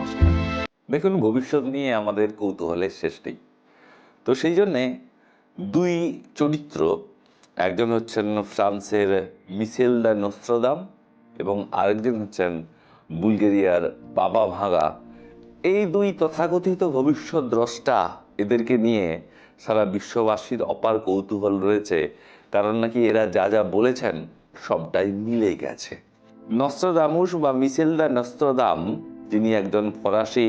নমস্কার। দেখুন, ভবিষ্যৎ নিয়ে আমাদের কৌতূহলের শেষ নেই। তো সেই জন্যে দুই চরিত্র, একজন হচ্ছেন ফ্রান্সের মিশেল দ্য নোস্ট্রদাম এবং আরেকজন হচ্ছেন বুলগেরিয়ার বাবা ভাগা এই দুই তথাকথিত ভবিষ্যৎ দ্রষ্টা এদেরকে নিয়ে সারা বিশ্ববাসীর অপার কৌতূহল রয়েছে। কারণ নাকি এরা যা যা বলেছেন সবটাই মিলে গেছে। নস্ত্রদামুস বা মিশেল দ্য নস্ত্রদাম যিনি একজন ফরাসি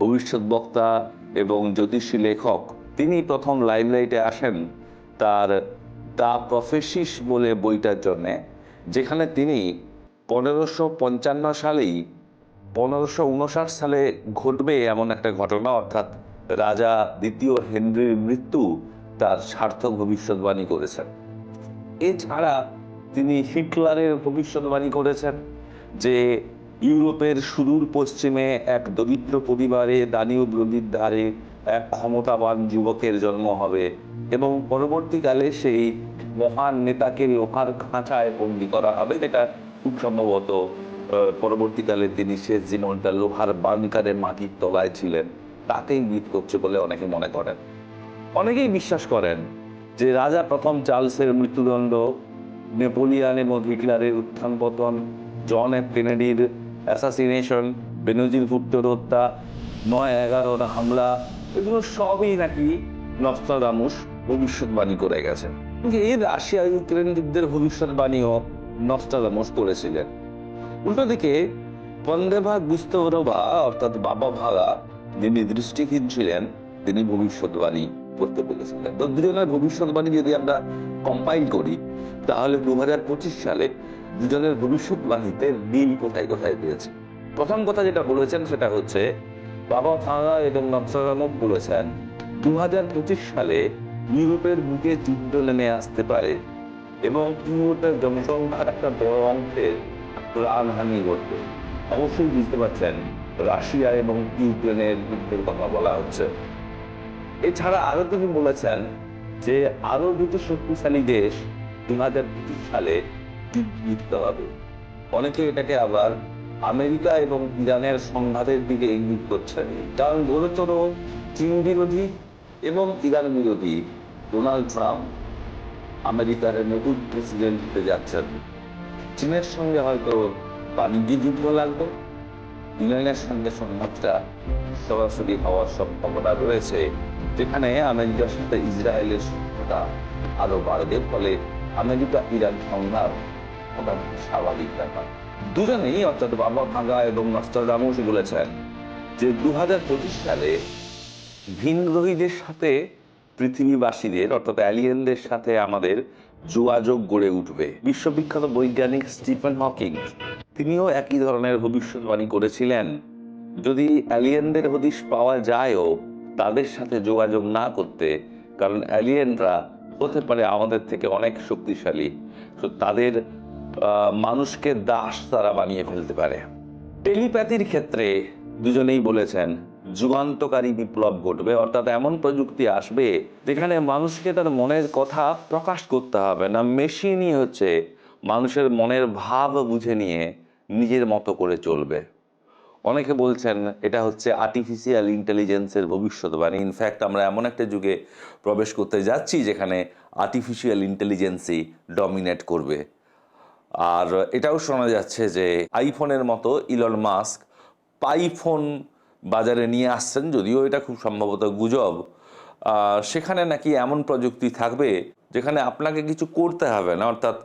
ভবিষ্যৎ বক্তা এবং জ্যোতিষী লেখক, তিনি প্রথম লাইমলাইটে আসেন তার দা প্রফেসিস বলে বইটার জন্যে, যেখানে তিনি পনেরোশো পঞ্চান্ন সালেই পনেরোশো উনষাট সালে ঘটবে এমন একটা ঘটনা, অর্থাৎ রাজা দ্বিতীয় হেনরির মৃত্যু তার সার্থক ভবিষ্যৎবাণী করেছেন। এছাড়া তিনি হিটলারের ভবিষ্যৎবাণী করেছেন, যে ইউরোপের সুদূর পশ্চিমে এক দরিদ্র পরিবারে দানীয় নদীর ধারে এক ক্ষমতাবান যুবকের জন্ম হবে এবং পরবর্তীকালে সেই মহান নেতাকে লোহার খাঁচায় বন্দি করা হবে, যেটা খুব সম্ভবত পরবর্তীকালে তিনি শেষ জীবনটা লোহার বানকারে মাটির তলায় ছিলেন। তাতেই মৃত করছে বলে অনেকে মনে করেন। অনেকেই বিশ্বাস করেন যে রাজা প্রথম চার্লসের মৃত্যুদণ্ড, নেপোলিয়ান এবং হিটলারের উত্থান পতন জন এফ কেনেডির অ্যাসাসিনেশন বেনজির ভুট্টোর হত্যা, নয় এগারোর হামলা, এগুলো সবই নাকি নস্তাদামুস ভবিষ্যৎবাণী করে গেছেন এই রাশিয়া ইউক্রেন যুদ্ধের ভবিষ্যৎবাণীও নস্তাদামুস করেছিলেন। উল্টো দিকে বন্দেভা গুস্তরবা অর্থাৎ বাবা ভাগা যিনি দৃষ্টিহীন ছিলেন, তিনি ভবিষ্যৎবাণী করতে বলেছিলেন। তো দুজনের ভবিষ্যৎবাণী যদি আমরা কম্পাইল করি, তাহলে দু হাজার পঁচিশ সালে দুজনের ভবিষ্যৎবাণীতে মিল কোথায় কোথায় দিয়েছে প্রথম কথা যেটা বলেছেন সেটা হচ্ছে, বাবা ভাঙা এবং নকশারামক বলেছেন দু হাজার পঁচিশ সালে ইউরোপের বুকে যুদ্ধ নেমে আসতে পারে এবং ইউরোপের জনসংখ্যার একটা বড় অংশের প্রাণহানি ঘটবে। অবশ্যই বুঝতে পারছেন, রাশিয়া এবং ইউক্রেনের যুদ্ধের কথা বলা হচ্ছে। এছাড়া আরও তিনি বলেছেন যে, আরও দুটো শক্তিশালী দেশ দু হাজার পঁচিশ সালে জিততে হবে। অনেকে এটাকে আবার আমেরিকা এবং ইরানের সংঘাতের দিকে ইঙ্গিত করছে। কারণ গুরুতর চীন বিরোধী এবং ইরান বিরোধী। ডোনাল্ড ট্রাম্প আমেরিকার নতুন প্রেসিডেন্ট হতে যাচ্ছেন। চীনের সঙ্গে হয়তো বাণিজ্য যুদ্ধ লাগবে। ইরানের সঙ্গে সংঘাতটা সরাসরি হওয়ার সম্ভাবনা রয়েছে। যেখানে আমেরিকার সাথে ইসরায়েলের সম্পর্কটা আরও বাড়বে। ফলে আমেরিকা ইরান সংঘাত স্বাভাবিক ব্যাপার। দুজনেই অর্থাৎ বাবা ভাঙ্গা এবং নস্তাদামুস বলেছেন যে দু হাজার পঁচিশ সালে ভিনগ্রহীদের সাথে পৃথিবীবাসীদের, অর্থাৎ অ্যালিয়েনদের সাথে আমাদের যোগাযোগ গড়ে উঠবে। বিশ্ববিখ্যাত বৈজ্ঞানিক স্টিফেন হকিং, তিনিও একই ধরনের ভবিষ্যৎবাণী করেছিলেন। যদি অ্যালিয়েনদের হদিশ পাওয়া যায়ও, তাদের সাথে যোগাযোগ না করতে, কারণ অ্যালিয়েনরা হতে পারে আমাদের থেকে অনেক শক্তিশালী। তো তাদের মানুষকে দাস তারা বানিয়ে ফেলতে পারে। টেলিপ্যাথির ক্ষেত্রে দুজনেই বলেছেন, যুগান্তকারী বিপ্লব ঘটবে, অর্থাৎ এমন প্রযুক্তি আসবে যেখানে মানুষকে তার মনের কথা প্রকাশ করতে হবে না মেশিনই হচ্ছে মানুষের মনের ভাব বুঝে নিয়ে নিজের মতো করে চলবে। অনেকে বলছেন, এটা হচ্ছে আর্টিফিশিয়াল ইন্টেলিজেন্সের ভবিষ্যৎবাণী। ইনফ্যাক্ট আমরা এমন একটা যুগে প্রবেশ করতে যাচ্ছি যেখানে আর্টিফিশিয়াল ইন্টেলিজেন্সই ডমিনেট করবে। আর এটাও শোনা যাচ্ছে যে আইফোনের মতো ইলন মাস্ক পাইফোন বাজারে নিয়ে আসছেন, যদিও এটা খুব সম্ভবত গুজব। সেখানে নাকি এমন প্রযুক্তি থাকবে যেখানে আপনাকে কিছু করতে হবে না, অর্থাৎ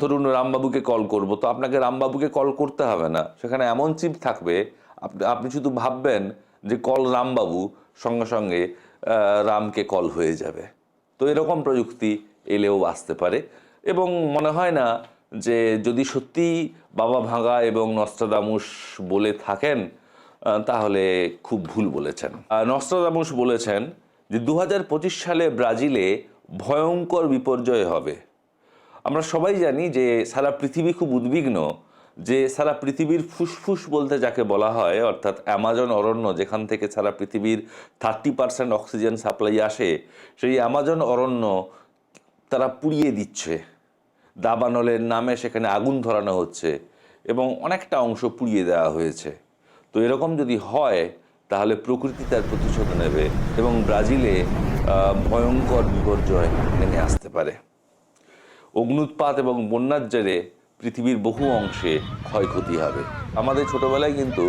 ধরুন রামবাবুকে কল করব, তো আপনাকে রামবাবুকে কল করতে হবে না। সেখানে এমন চিপ থাকবে আপনি শুধু ভাববেন যে কল রামবাবু, সঙ্গে সঙ্গে রামকে কল হয়ে যাবে। তো এরকম প্রযুক্তি এলেও আসতে পারে এবং মনে হয় না যে যদি সত্যি বাবা ভাঙা এবং নস্ত্রাদামুস বলে থাকেন তাহলে খুব ভুল বলেছেন। আর নস্ত্রাদামুস বলেছেন যে দু হাজার পঁচিশ সালে ব্রাজিলে ভয়ঙ্কর বিপর্যয় হবে। আমরা সবাই জানি যে সারা পৃথিবী খুব উদ্বিগ্ন, যে সারা পৃথিবীর ফুসফুস বলতে যাকে বলা হয়, অর্থাৎ অ্যামাজন অরণ্য যেখান থেকে সারা পৃথিবীর থার্টি পার্সেন্ট অক্সিজেন সাপ্লাই আসে, সেই অ্যামাজন অরণ্য তারা পুড়িয়ে দিচ্ছে। দাবানলের নামে সেখানে আগুন ধরানো হচ্ছে এবং অনেকটা অংশ পুড়িয়ে দেওয়া হয়েছে। তো এরকম যদি হয়, তাহলে প্রকৃতি তার প্রতিশোধ নেবে এবং ব্রাজিলে ভয়ঙ্কর বিপর্যয় নেমে আসতে পারে। অগ্নুৎপাত এবং বন্যার জেরে পৃথিবীর বহু অংশে ক্ষয়ক্ষতি হবে। আমাদের ছোটবেলায় কিন্তু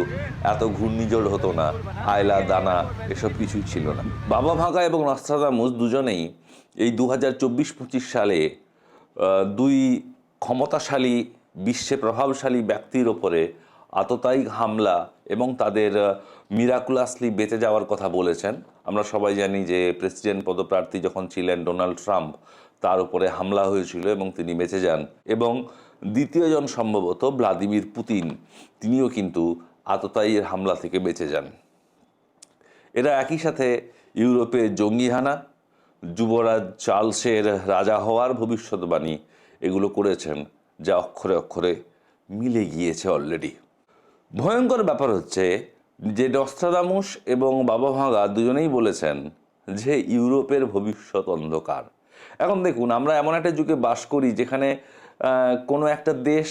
এত ঘূর্ণিঝড় হতো না আয়লা দানা, এসব কিছুই ছিল না। বাবা ভাগা এবং নস্ত্রাদামুস দুজনেই এই দু হাজার চব্বিশ পঁচিশ সালে দুই ক্ষমতাশালী, বিশ্বে প্রভাবশালী ব্যক্তির ওপরে আততায়িক হামলা এবং তাদের মিরাকুলাসলি বেঁচে যাওয়ার কথা বলেছেন। আমরা সবাই জানি যে প্রেসিডেন্ট পদপ্রার্থী যখন ছিলেন ডোনাল্ড ট্রাম্প, তার উপরে হামলা হয়েছিল এবং তিনি বেঁচে যান। এবং দ্বিতীয়জন সম্ভবত ভ্লাদিমির পুতিন, তিনিও কিন্তু আততায়ীর হামলা থেকে বেঁচে যান। এরা একই সাথে ইউরোপে জঙ্গি হানা যুবরাজ চার্লসের রাজা হওয়ার ভবিষ্যৎবাণী এগুলো করেছেন, যা অক্ষরে অক্ষরে মিলে গিয়েছে অলরেডি ভয়ঙ্কর ব্যাপার হচ্ছে যে ডস্ট্রাদামুস এবং বাবা ভাঙা দুজনেই বলেছেন যে ইউরোপের ভবিষ্যৎ অন্ধকার। এখন দেখুন, আমরা এমন একটা যুগে বাস করি যেখানে কোনো একটা দেশ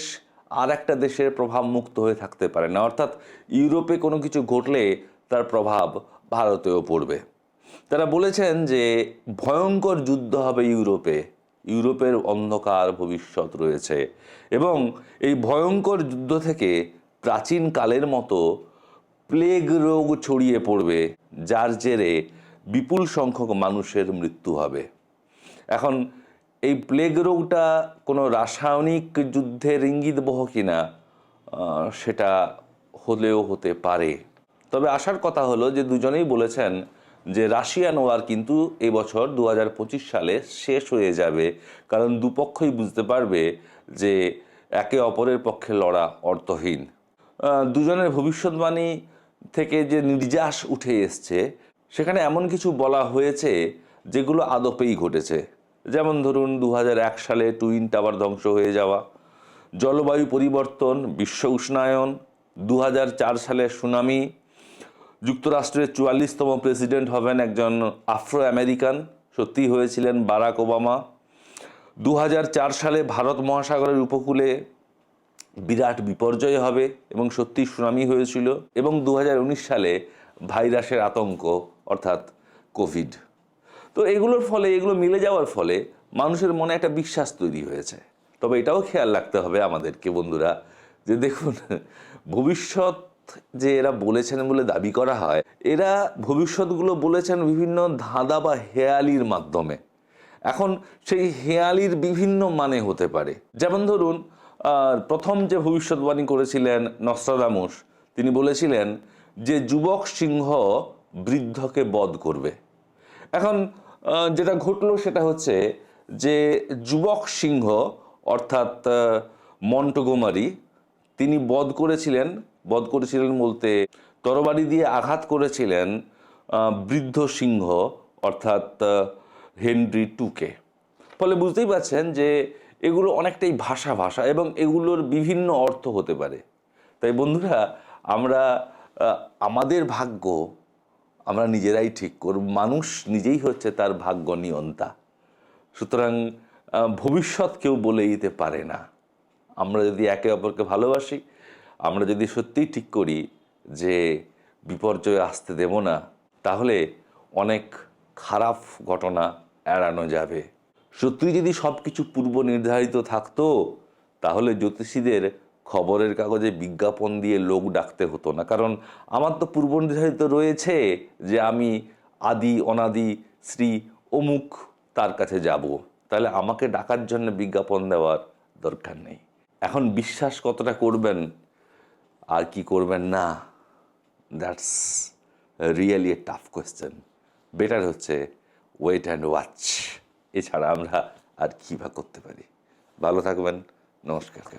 আর একটা দেশের প্রভাব মুক্ত হয়ে থাকতে পারে না। অর্থাৎ ইউরোপে কোনো কিছু ঘটলে তার প্রভাব ভারতেও পড়বে। তারা বলেছেন যে ভয়ঙ্কর যুদ্ধ হবে ইউরোপে। ইউরোপের অন্ধকার ভবিষ্যৎ রয়েছে। এবং এই ভয়ঙ্কর যুদ্ধ থেকে প্রাচীন কালের মতো প্লেগ রোগ ছড়িয়ে পড়বে, যার জেরে বিপুল সংখ্যক মানুষের মৃত্যু হবে। এখন, এই প্লেগ রোগটা কোনো রাসায়নিক যুদ্ধের ইঙ্গিত বহ কিনা সেটা হলেও হতে পারে। তবে আসার কথা হলো যে দুজনেই বলেছেন যে রাশিয়ান ওয়ার কিন্তু এই বছর দু হাজার সালে শেষ হয়ে যাবে। কারণ দুপক্ষই বুঝতে পারবে যে একে অপরের পক্ষে লড়া অর্থহীন। দুজনের ভবিষ্যৎবাণী থেকে যে নির্যাস উঠে এসছে, সেখানে এমন কিছু বলা হয়েছে যেগুলো আদপেই ঘটেছে। যেমন ধরুন দু হাজার এক সালে টুইন টাওয়ার ধ্বংস হয়ে যাওয়া, জলবায়ু পরিবর্তন, বিশ্ব উষ্ণায়ন দু হাজার চার সালে সুনামি যুক্তরাষ্ট্রের চুয়াল্লিশতম প্রেসিডেন্ট হবেন একজন আফ্রো আমেরিকান সত্যি হয়েছিলেন বারাক ওবামা। দু হাজার চার সালে ভারত মহাসাগরের উপকূলে বিরাট বিপর্যয় হবে এবং সত্যি সুনামি হয়েছিল এবং দু হাজার উনিশ সালে ভাইরাসের আতঙ্ক, অর্থাৎ কোভিড। তো এগুলোর ফলে, এগুলো মিলে যাওয়ার ফলে মানুষের মনে একটা বিশ্বাস তৈরি হয়েছে। তবে এটাও খেয়াল রাখতে হবে আমাদেরকে বন্ধুরা, যে দেখুন, ভবিষ্যৎ যে এরা বলেছেন বলে দাবি করা হয়, এরা ভবিষ্যৎগুলো বলেছেন বিভিন্ন ধাঁধা বা হেয়ালির মাধ্যমে। এখন সেই হেয়ালির বিভিন্ন মানে হতে পারে। যেমন ধরুন প্রথম যে ভবিষ্যৎবাণী করেছিলেন নস্ট্রাদামুস তিনি বলেছিলেন যে যুবক সিংহ বৃদ্ধকে বধ করবে। এখন যেটা ঘটলো সেটা হচ্ছে যে যুবক সিংহ, অর্থাৎ মন্টগোমারি, তিনি বধ করেছিলেন বধ করেছিলেন বলতে তরবারি দিয়ে আঘাত করেছিলেন বৃদ্ধ সিংহ, অর্থাৎ হেনরি টুকে। ফলে বুঝতেই পারছেন যে এগুলো অনেকটাই ভাষা ভাষা এবং এগুলোর বিভিন্ন অর্থ হতে পারে। তাই বন্ধুরা, আমরা আমাদের ভাগ্য আমরা নিজেরাই ঠিক করব, মানুষ নিজেই হচ্ছে তার ভাগ্য নিয়ন্তা। সুতরাং ভবিষ্যৎ কেউ বলে দিতে পারে না। আমরা যদি একে অপরকে ভালোবাসি আমরা যদি সত্যিই ঠিক করি যে বিপর্যয় আসতে দেব না, তাহলে অনেক খারাপ ঘটনা এড়ানো যাবে। সত্যি যদি সব কিছু পূর্ব নির্ধারিত থাকতো, তাহলে জ্যোতিষীদের খবরের কাগজে বিজ্ঞাপন দিয়ে লোক ডাকতে হতো না। কারণ আমার তো পূর্ব নির্ধারিত রয়েছে যে আমি আদি, অনাদি শ্রী অমুক তার কাছে যাব। তাহলে আমাকে ডাকার জন্য বিজ্ঞাপন দেওয়ার দরকার নেই। এখন বিশ্বাস কতটা করবেন আর কি করবেন না? That's really a tough question better হচ্ছে ওয়েট অ্যান্ড ওয়াচ এছাড়া আমরা আর কী বা করতে পারি? ভালো থাকবেন, নমস্কার